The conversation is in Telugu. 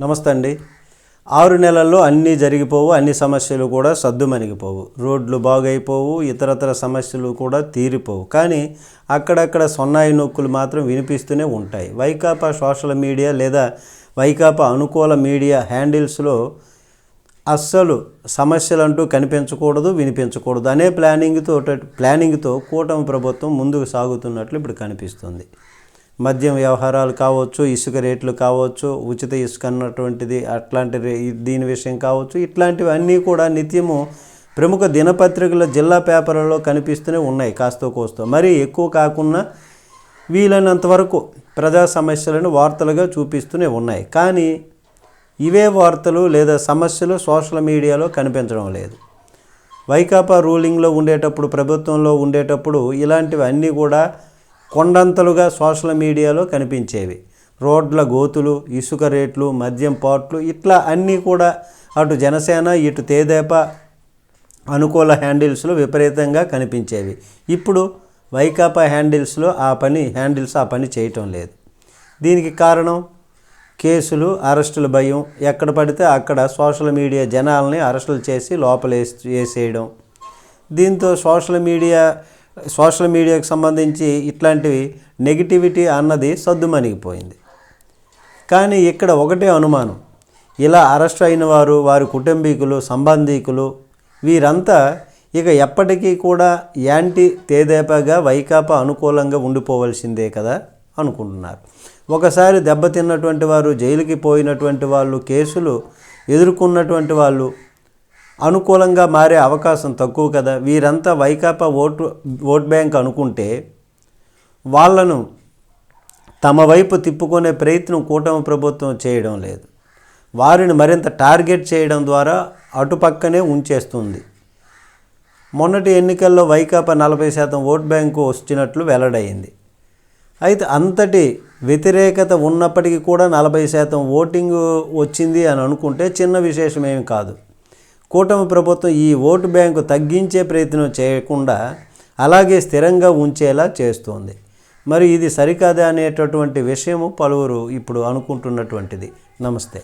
నమస్తే అండి. ఆరు నెలల్లో అన్నీ జరిగిపోవు అన్ని సమస్యలు కూడా సద్దుమణిగిపోవు. రోడ్లు బాగైపోవు ఇతరతర సమస్యలు కూడా తీరిపోవు. కానీ అక్కడక్కడ సొన్నాయి నొక్కులు మాత్రం వినిపిస్తూనే ఉంటాయి. వైకాపా సోషల్ మీడియా లేదా వైకాపా అనుకూల మీడియా హ్యాండిల్స్లో అస్సలు సమస్యలంటూ కనిపించకూడదు వినిపించకూడదు అనే ప్లానింగ్తో ప్లానింగ్తో కూటమి ప్రభుత్వం ముందుకు సాగుతున్నట్లు ఇప్పుడు కనిపిస్తుంది. మద్యం వ్యవహారాలు కావచ్చు ఇసుక రేట్లు కావచ్చు ఉచిత ఇసుక అన్నటువంటిది అట్లాంటి దీని విషయం కావచ్చు ఇట్లాంటివి అన్నీ కూడా నిత్యము ప్రముఖ దినపత్రికల జిల్లా పేపర్లలో కనిపిస్తూనే ఉన్నాయి కాస్తో కోస్తో. మరీ ఎక్కువ కాకుండా వీలైనంత వరకు ప్రజా సమస్యలను వార్తలుగా చూపిస్తూనే ఉన్నాయి. కానీ ఇవే వార్తలు లేదా సమస్యలు సోషల్ మీడియాలో కనిపించడం లేదు. వైకాపా రూలింగ్లో ఉండేటప్పుడు ప్రభుత్వంలో ఉండేటప్పుడు ఇలాంటివి అన్నీ కూడా కొండంతలుగా సోషల్ మీడియాలో కనిపించేవి. రోడ్ల గోతులు ఇసుక రేట్లు మద్యం పాట్లు ఇట్లా అన్నీ కూడా అటు జనసేన ఇటు తేదేపా అనుకూల హ్యాండిల్స్లో విపరీతంగా కనిపించేవి. ఇప్పుడు వైకాపా హ్యాండిల్స్లో ఆ పని హ్యాండిల్స్ ఆ పని చేయటం లేదు. దీనికి కారణం? కేసులు అరెస్టుల భయం. ఎక్కడ పడితే అక్కడ సోషల్ మీడియా జనాల్ని అరెస్టులు చేసి లోపలేసి వేసేయడం దీంతో సోషల్ మీడియా సోషల్ మీడియాకు సంబంధించి ఇట్లాంటివి నెగిటివిటీ అన్నది సద్దుమణిగిపోయింది కానీ ఇక్కడ ఒకటే అనుమానం. ఇలా అరెస్ట్ అయిన వారు వారి కుటుంబీకులు సంబంధీకులు వీరంతా ఇక ఎప్పటికీ కూడా యాంటీ తేదేపాగా వైకాపా అనుకూలంగా ఉండిపోవలసిందే కదా అనుకుంటున్నారు. ఒకసారి దెబ్బతిన్నటువంటి వారు జైలుకి పోయినటువంటి వాళ్ళు కేసులు ఎదుర్కొన్నటువంటి వాళ్ళు అనుకూలంగా మారే అవకాశం తక్కువ కదా. వీరంతా వైకాపా ఓటు ఓట్ బ్యాంక్ అనుకుంటే వాళ్ళను తమ వైపు తిప్పుకునే ప్రయత్నం కూటమి ప్రభుత్వం చేయడం లేదు. వారిని మరింత టార్గెట్ చేయడం ద్వారా అటుపక్కనే ఉంచేస్తుంది. మొన్నటి ఎన్నికల్లో వైకాపా నలభై శాతం ఓట్ బ్యాంకు వచ్చినట్లు వెల్లడైంది. అయితే అంతటి వ్యతిరేకత ఉన్నప్పటికీ కూడా నలభై శాతం ఓటింగ్ వచ్చింది అని అనుకుంటే చిన్న విశేషమేమి కాదు. కూటమి ప్రభుత్వం ఈ ఓటు బ్యాంకు తగ్గించే ప్రయత్నం చేయకుండా అలాగే స్థిరంగా ఉంచేలా చేస్తోంది. మరి ఇది సరికాదా అనేటటువంటి విషయము పలువురు ఇప్పుడు అనుకుంటున్నటువంటిది. నమస్తే.